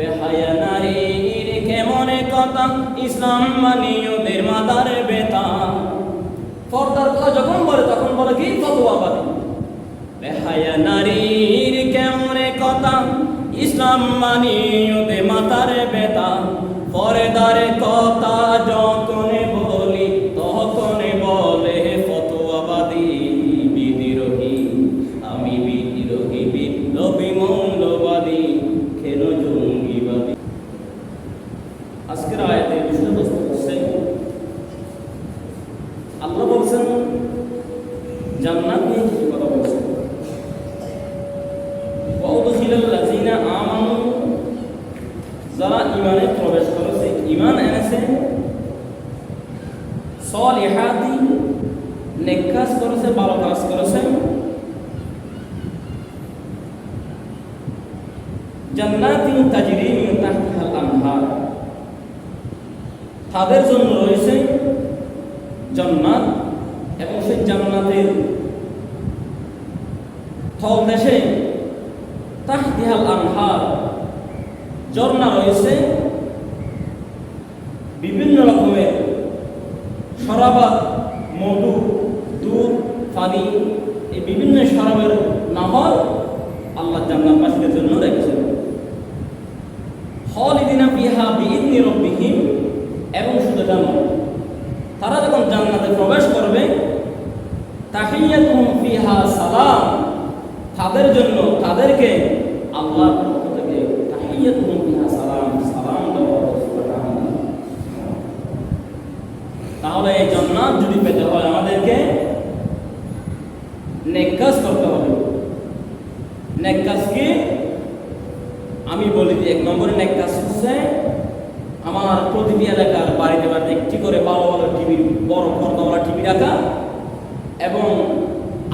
বেহায়া নারীর কেমনে কথা? ইসলাম মানি ওদের মাতার বেতা। ফর্দার কথা যখন বলে, তখন বলে কি? ফতোয়াবাদী বেহায়া নারীর কেমনে কথা? ইসলাম মানি ওদের মাতার বেতা। পরেদারে কথা যখন বলি তখন বলে ফতোয়াবাদী বিদ্রোহী আমি বিদ্রোহী বিপ্লবী মৌলবাদী খেল জঙ্গিবাদী আজকের আয়াতে বিষয়বস্তু হচ্ছে আল্লাহ বলছেন জান্নাত নিয়ে কিছু কথা বলছেন ওয়াউদখিলাল্লাযিনা আমানু যারা ইমানে প্রবেশ করেছে ইমান এনেছে সলিহাতি নেক কাজ করেছে ভালো কাজ করেছে। জান্নাতিন তাজরি মিন তাহতিহাল আনহার। তাদের জন্য রয়েছে জান্নাত এবং সেই জান্নাতের থল দেশে তাহতিহাল আনহার। ঝর্ণা রয়েছে বিভিন্ন রকমের শরাবাত মধু, দুধ, পানি এই বিভিন্ন শরাবের নাহর আল্লাহ জান্নাতবাসীদের জন্য রেখেছেন। খালিদিনা ফিহা বিইذনি রাব্বিহিম এবং শুধু জান্নাত তারা যখন জান্নাতে প্রবেশ করবে, তাহিয়াতুহুম ফিহা সালাম, তাদের জন্য তাদেরকে আল্লাহর পক্ষ থেকে তাহিয়াতুহুম ফিহা সালাম সালাম দেওয়া হবে সুবহানাল্লাহ। তাহলে এই জান্নাত যদি পেতে হয়, আমাদেরকে নেক কাজ করতে হবে। নেক কি? আমি বলি যে এক নম্বরে নেক কাজ হচ্ছে আমার প্রতিটি এলাকার বাড়িতে বাড়িতে একটি করে ভালো ভালো টিভি বড় পর্দাওয়ালা টিভি রাখা এবং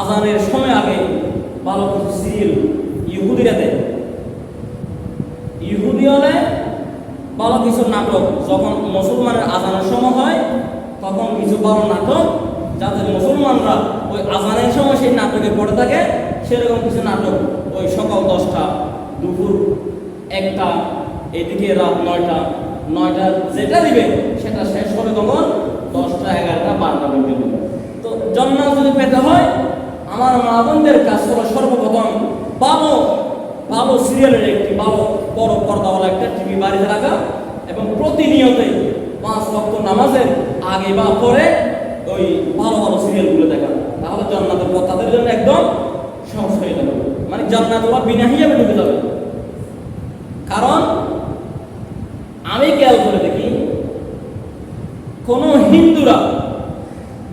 আজানের সময় আগে ভালো কিছু সিরিয়াল ইহুদিরা দেয় ইহুদি হলে ভালো কিছু নাটক যখন মুসলমানের আজানের সময় হয় তখন নাটক, যাতে মুসলমানরা ওই আজানের সময় সেই নাটকে পড়ে থাকে, সেরকম কিছু নাটক ওই সকাল দশটা দুপুর একটা, এদিকে রাত নয়টা নয়টা যেটা দিবে সেটা শেষ হবে তখন দশটা এগারোটা বারোটা পর্যন্ত তো জন্নাত যদি পেতে হয়, আমার মা বোনদের কাজ হলো সর্বপ্রথম ভালো ভালো সিরিয়ালের একটি ভালো বড় পর্দাওয়ালা একটা টিভি বাড়িতে রাখা এবং প্রতিনিয়তই পাঁচ রক্ত নামাজের আগে বা পরে ওই ভালো ভালো সিরিয়ালগুলো দেখা তাহলে জান্নাতের পথ তাদের জন্য একদম সহজ হয়ে যাবে মানে জান্নাত ওরা বিনা হিসাবে ঢুকে যাবে কারণ আমি খেয়াল করে দেখি কোন হিন্দুরা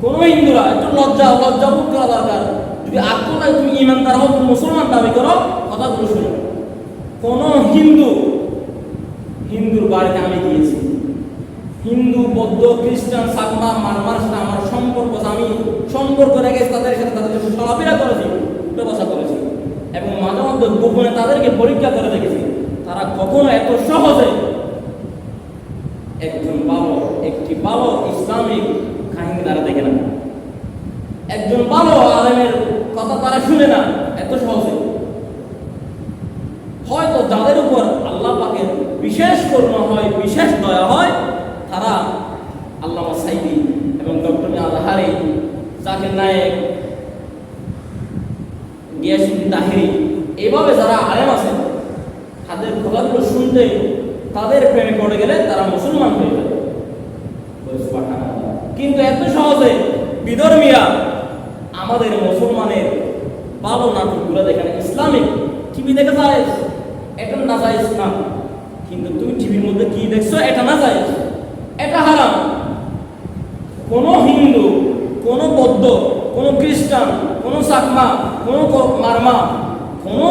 কোন হিন্দুরা একটু লজ্জা লজ্জা বোধ করা দরকার যদি আত্মটাই তুমি ইমানদার হও তুমি মুসলমান দাবি করো কথাগুলো শুনো কোন হিন্দু হিন্দুর বাড়িতে আমি গিয়েছি হিন্দু, বৌদ্ধ, খ্রিস্টান সাকমা মারমার সাথে আমার সম্পর্ক আমি সম্পর্ক রেখেছি তাদের সাথে তাদের চলাফেরা করেছি উঠে বসা করেছি। এবং মাঝে মধ্যে গোপনে তাদেরকে পরীক্ষা করে দেখেছি। তারা কখনো এত সহজে একজন ভালো একটি ভালো ইসলামিক কাহিনী তারা দেখে না। একজন ভালো আলেমের কথা তারা শুনে না, এত সহজে। হয়তো যাদের উপর আল্লাহ পাকের বিশেষ করুণা হয়, বিশেষ দয়া হয় তারা আল্লামা সাইদি এবং ডক্টর আজহারি জাকির নায়েক, গিয়াসুদ্দিন তাহিরি এইভাবে যারা আলেম আছেন, তাদের কথাগুলো শুনতে তাদের প্রেমে পড়ে গেলে তারা মুসলমান হয়ে যাবে কিন্তু এত সহজে বিধর্মীরা আমাদের মুসলমানের ভালো নাটকগুলো দেখে না ইসলামিক টিভি দেখে যায়, এটা না যায় না। কিন্তু তুমি টিভির মধ্যে কি দেখছ, এটা না যায় এটা হারাম। কোন হিন্দু, কোন বৌদ্ধ, কোন খ্রিস্টান, কোন সাকমা, কোন মারমা, কোন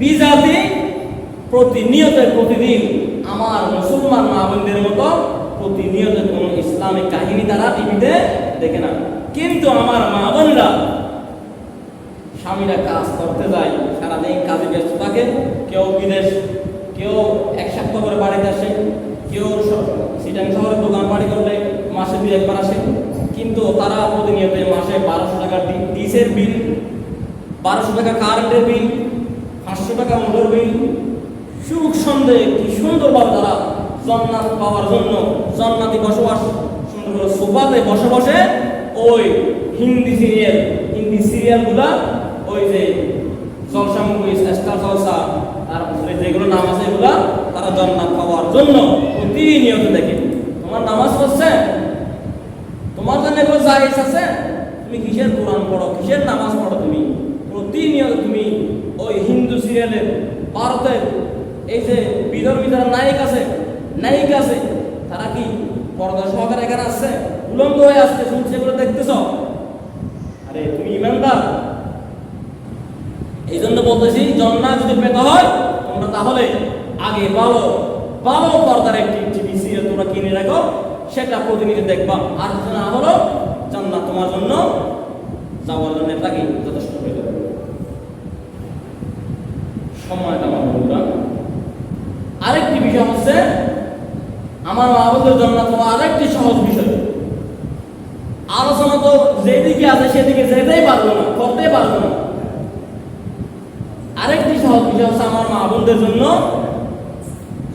বিজাতি প্রতিনিয়ত, প্রতিদিন আমার মুসলমান মা বোনদের মতো প্রতিনিয়ত কোন ইসলামিক কাহিনী তারা টিভিতে দেখে না। কিন্তু আমার মা বোনরা স্বামীরা কাজ করতে যায়, সারাদিন কাজে ব্যস্ত থাকে, কেউ বিদেশ, কেউ এক সপ্তাহ করে বাড়িতে আসে কেউ স- সিটাং শহরে দোকান বাড়ি করলে মাসে দুই একবার আসে। কিন্তু তারা প্রতিনিয়ত মাসে বারোশো টাকা ডিসের বিল, বারোশো টাকা কারেন্টের বিল, পাঁচশো টাকা মোটর বিল। সুখ সন্দেহে কি সুন্দরভাবে তারা জন্নাত পাওয়ার জন্য জন্নাতি বসবাস সুন্দর করে সোফাতে বসে বসে ওই হিন্দি সিরিয়াল, হিন্দি সিরিয়ালগুলা ওই যে জলসা মুভি স্টার জলসা তারপরে যেগুলো নাম আছে এগুলা তারা জন্নাত পাওয়ার জন্য প্রতিনিয়ত দেখে। তোমার নামাজ পড়ছে? তোমার জন্য এগুলো জায়েজ আছে? তুমি কিসের কোরআন পড়ো? কিসের নামাজ পড়ো তুমি? প্রতিনিয়ত তুমি ওই হিন্দু সিরিয়ালের, ভারতের, এই যে বিধর্মী যারা নায়ক আছে, নায়িকা আছে, তারা কি পর্দা সহকারে এখানে আসছে? উলঙ্গ হয়ে আসছে, শুনছে এগুলো দেখতেছ? আরে তুমি ইমানদার। এই জন্য বলতেছি জন্না যদি পেতে হয়, তোমরা তাহলে আগে ভালো ভালো পর্দার একটি টিভি সিরিয়াল তোমরা কিনে রাখো, সেটা প্রতিনিধি দেখবা। আর না হলো, জান্নাত তোমার জন্য যাওয়ার জন্য এটাকে যথেষ্ট হয়ে যাবে সময়টা আমার বন্ধুরা। আরেকটি বিষয় হচ্ছে, আমার আমাদের জন্য তোমার আরেকটি সহজ বিষয়। আলোচনা তো যেদিকে আছে সেদিকে যেতেই পারব না, করতেই পারব না। আরেকটি সহজ বিষয় হচ্ছে আমার মা বোনদের জন্য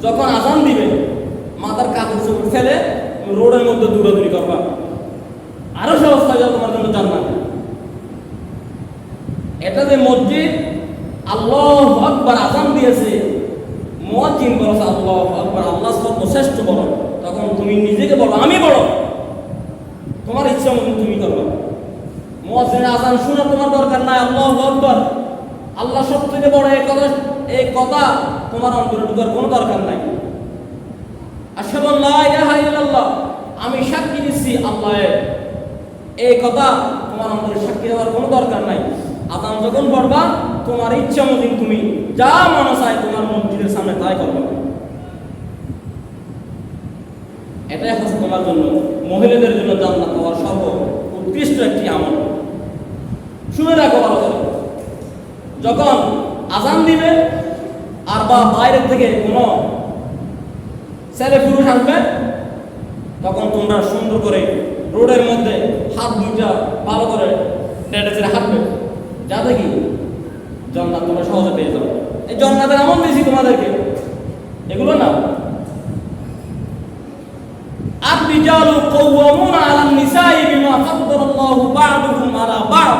যখন আজান দিবে, মাথার কাপড় চোপড় ফেলে রোডের মধ্যে দৌড়াদৌড়ি করবা। আরও সহজ যাবে তোমার জন্য জান্নাত। এটা যে মসজিদ, আল্লাহ আকবার আজান দিয়েছে। মুয়াজ্জিন বলেছে আল্লাহ আকবার আল্লাহ সর্বশ্রেষ্ঠ বলো। তখন তুমি নিজেকে বলো, আমি বলো। তোমার ইচ্ছা মতো তুমি করবা। মুয়াজ্জিনের আজান শোনা তোমার দরকার নাই, আল্লাহ আকবার। আল্লাহ সব থেকে বড় এই কথা এই কথা তোমার অন্তরে ঢুকার কোনো দরকার নাই। আশহাদু আল্লা ইলাহা ইল্লাল্লাহ, আমি সাক্ষী দিচ্ছি আল্লাহ। এই কথা তোমার অন্তরে সাক্ষী দেওয়ার কোনো দরকার নাই। আদান যখন পড়বা, তোমার ইচ্ছা মতন তুমি যা মনে চায় তোমার মসজিদের সামনে তাই করবা। এটাই হচ্ছে তোমার জন্য, মহিলাদের জন্য জান্নাত পাওয়ার সর্ব উৎকৃষ্ট একটি আমল। শুনে রাখো ভালো যখন আজান দিবে বা বাইরের থেকে কোনো ছেলে পুরুষ আসবে তখন তোমরা সুন্দর করে রোডের মধ্যে হাত দুইটা ভালো করে টেটে ছেড়ে হাঁটবে যাতে কি জন্নাত তোমরা সহজে পেয়ে যাবে এই জন্নাতের এমন বেশি তোমাদেরকে এগুলো না الرجال قوامون على النساء بما فضل الله بعضهم على بعض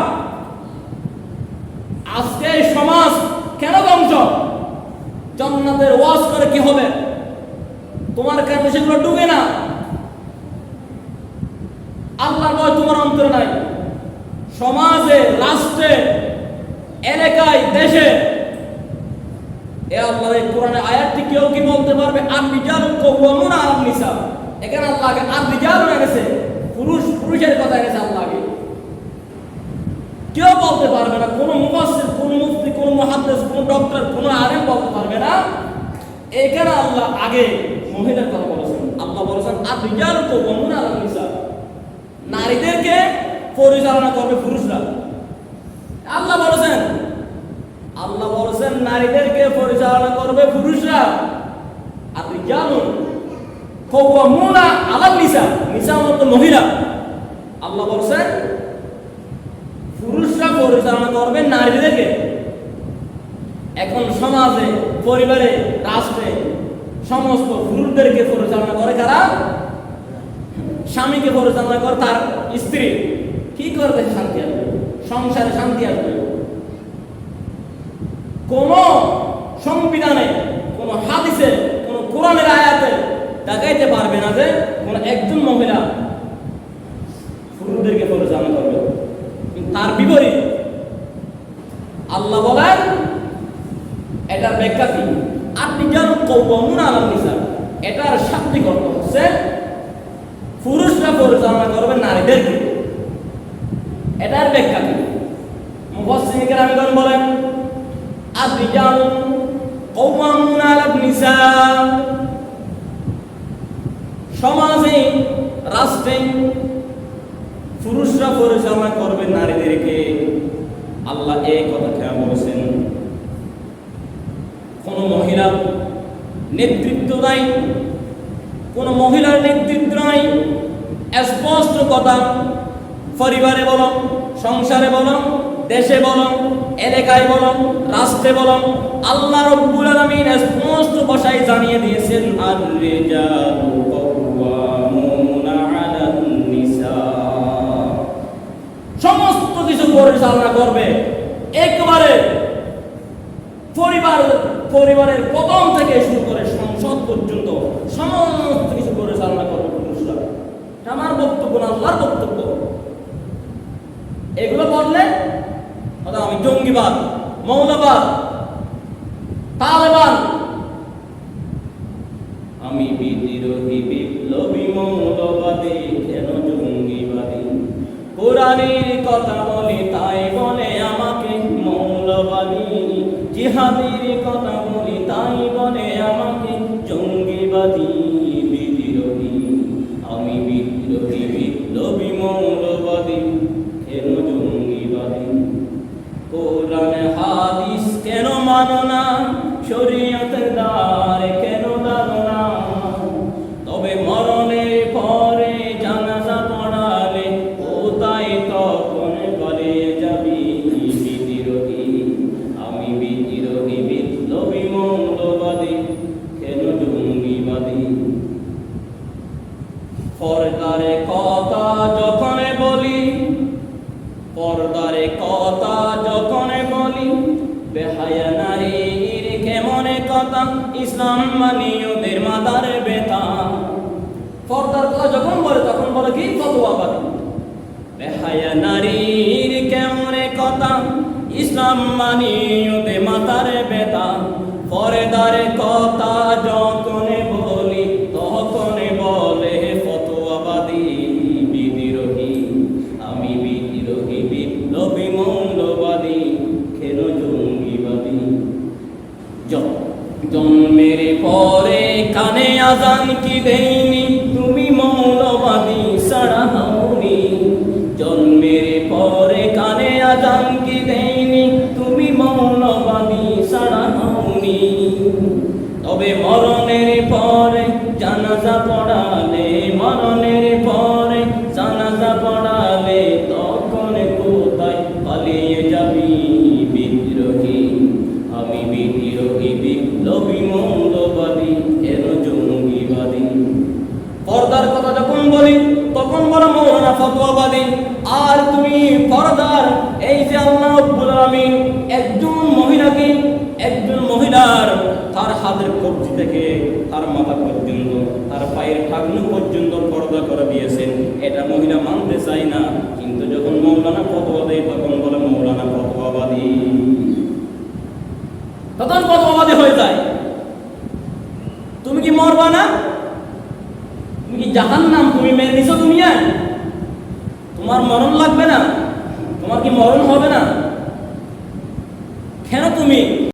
আজকে এই সমাজ কেন ধ্বংস ওয়াজ করে কি হবে? তোমার কাছে সেগুলো ডুবে না? আল্লাহর তোমার অন্তরে নাই। সমাজে, রাষ্ট্রে, এলাকায়, দেশে। এ আল্লাহর এই কোরআনে আয়াতটি কেউ কি বলতে পারবে? আর রিজাল কওয়ামুনা আলান নিসা। এখানে আল্লাহ আগে আর রিজাল গেছে পুরুষ, পুরুষের কথা গেছে আল্লাহ আগে কেউ বলতে পারবে না, কোনো মুফাসসির, কোনো মুফতি, কোনো মুহাদ্দিস, কোনো ডক্টর কোনো আলেম বলতে পারবে না। এখানে আল্লাহ আগে মহিলার কথা বলেছেন। আল্লাহ বলেছেন আর রিজাল কওয়ামুনা আলান নিসা নারীদেরকে পরিচালনা করবে পুরুষরা। আল্লাহ বলেছেন আল্লাহ বলেছেন, নারীদেরকে পরিচালনা করবে পুরুষরা। আর জানুন কওয়ামুনা আলাল নিসা নিসা মতো মহিলা। আল্লাহ বলেছেন পুরুষরা পরিচালনা করবে নারীদেরকে এখন সমাজে, পরিবারে, রাষ্ট্রে সমস্ত পুরুষদেরকে পরিচালনা করে কারা? স্বামীকে পরিচালনা করে তার স্ত্রী। কি করবে শান্তি আসবে? সংসারে শান্তি আসবে। কোন সংবিধানে, কোন হাদিসে, কোন কোরআনের আয়াতে দেখাইতে পারবে না যে কোন একজন মহিলা পুরুষদেরকে পরিচালনা করবে কিন্তু তার বিপরীত আল্লাহ বলেন এটার ব্যাখ্যা কি যেন কৌমুন আলাম নিসা এটার শাব্দিক অর্থ হচ্ছে, পুরুষরা পরিচালনা করবে নারীদেরকে। এটার ব্যাখ্যা কি মুফাসসির কেরামগণ বলেন আর-রিজাল কওয়ামুন আলান নিসা সমাজে, রাষ্ট্রে পুরুষরা পরিচালনা করবে নারীদেরকে। আল্লাহ এই কথা কেন বলেছেন কোন মহিলা নেতৃত্ব নাই, কোন মহিলার নেতৃত্ব নাই, স্পষ্ট কথা পরিবারে বলো, সংসারে বলো, দেশে বলো, এলাকায় বলো, রাষ্ট্রে বলো, আল্লাহ রব্বুল আলামিন স্পষ্ট ভাষায় জানিয়ে দিয়েছেন আর রিজালু কওয়ামুনা আলান নিসা সমস্ত কিছু পরিচালনা করবে, একবারে পরিবার, পরিবারের প্রথম থেকে শুরু করে সংসদ পর্যন্ত সমস্ত কিছু পরিচালনা করবে পুরুষরা। আমার বক্তব্য না, আল্লাহর বক্তব্য। এগুলো বললে আমি জঙ্গিবাদ, মৌলবাদ, তালেবান। আমি বিদ্রোহী, বিপ্লবী, মৌলবাদী, কেন জঙ্গিবাদী? কোরআনের কথা বলে, তাই জিহাদের কথা বলি তাই বলে আমাকে জঙ্গিবাদী কি ফতোয়াবাদী বেহায়া নারীর কেমন কথা? ইসলাম মানি ওদের মাতার বেতা পর্দারে কথা যখন বলি তখন বলে আমি বিপ্লবী জন্মের পরে কানে আজান কি দেইনি? পর্দার এই যে আল্লাহ রব্বুল আলামিন একজন মহিলাকে, একজন মহিলার তার হাতের কবজি থেকে তার মাথা পর্যন্ত, তার পায়ের ঠাকুন পর্যন্ত পর্দা করে দিয়েছেন। এটা মহিলা মানতে চায় না।